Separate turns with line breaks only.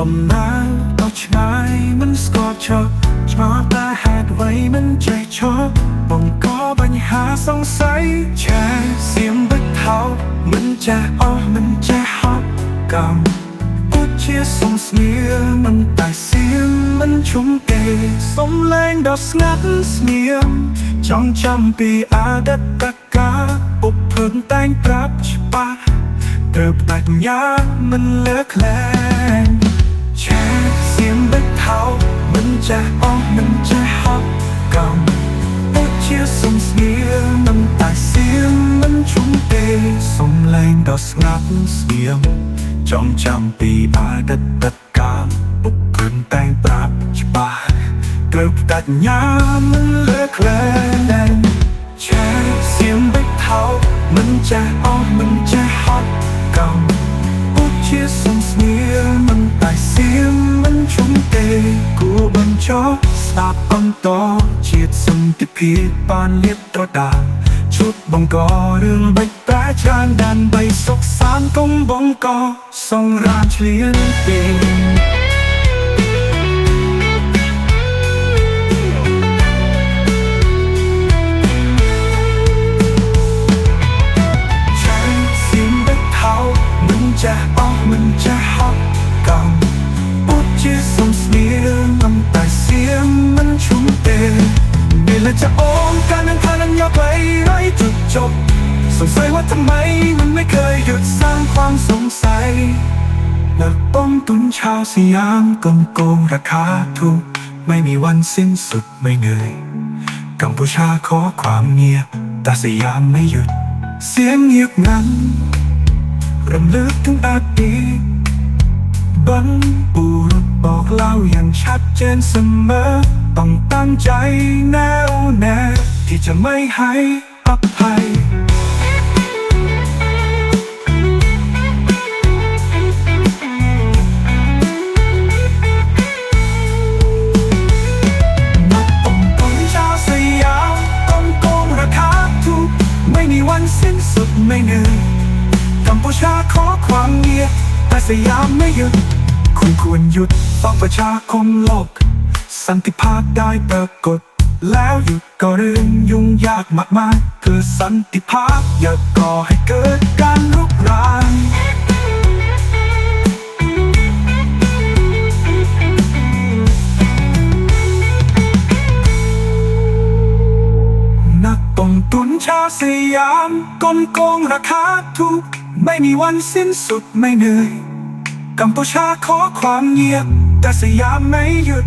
ដំណើរដ៏ឆ្ងាយមិនស្គាល់ឈប់ឆ្ងល់តែហេតុអ្វីមិនចេះឈប់បង្កបញ្ហាសង្ស័យឆែសៀមបិទថោមិនចេះអស់មិនចេះហត់កម្មពុតជាសំស្មៀមិនតែសៀមមិនជុំទេសំឡេងដ៏ស្ងាត់ស្ងៀមចង់ចាំពីអតីតកាលពុកព្រឹងតែងប្រាប់ច្បាស់ត្រូវបញ្ញាមិនលើកលែង ឆាសៀមបិទថោមិនចេះអស់មិនចេះហត់កំពុកជាសុំស្ងៀមមិនតែសៀមមិនជុំទេសុំលែងដល់ស្ងាត់ស្ងៀមចង់ចាំពីអតីតតកាលពុកព្រឹងតែងប្រាប់ច្បាស់ត្រូវបដិញ្ញាមិនលើក្លែងឆាសៀមបិទថោមិនចេះអស់មិនចេះហត់កំពុកជាសុំស្ងៀម สมติพีปานเลียบตัวดา ชุดบงกอเรื่องใบแปรจานดันใบสกสามกงบงกอส่งราชเลียนเองใช้เสียงเบ็ดเท้ามันจะออกมันจะ จบ สงสัยว่าทำไมมันไม่เคยหยุดสร้างความสงสัยเลิกป้องตุนชาวสยามกงโกงราคาถูก ไม่มีวันสิ้นสุดไม่เหนื่อย กัมพูชาขอความเงียบแต่สยามไม่หยุด เสียงเงียบงันรำลึกถึงอดีตบังปูรุษบอกเล่าอย่างชัดเจนเสมอ ต้องตั้งใจแน่วแน่ที่จะไม่ให้ อภัย นักองค์กรชาวสยามต้องโกงราคาถูก ไม่มีวันสิ้นสุดไม่เหนื่อยกัมพูชาขอความเงียบแต่สยามไม่หยุด คุณควรหยุดต้องประชาคมโลก สันติภาพได้ปรากฏ แล้วหยุดก็เรื่องยุ่งยากมากมายเพื่อสันติภาพอย่าก่อให้เกิดการรุกรานนักต้มตุนชาสยามกลโกงราคาถูก ไม่มีวันสิ้นสุดไม่เหนื่อยกัมพูชาขอความเงียบ แต่สยามไม่หยุด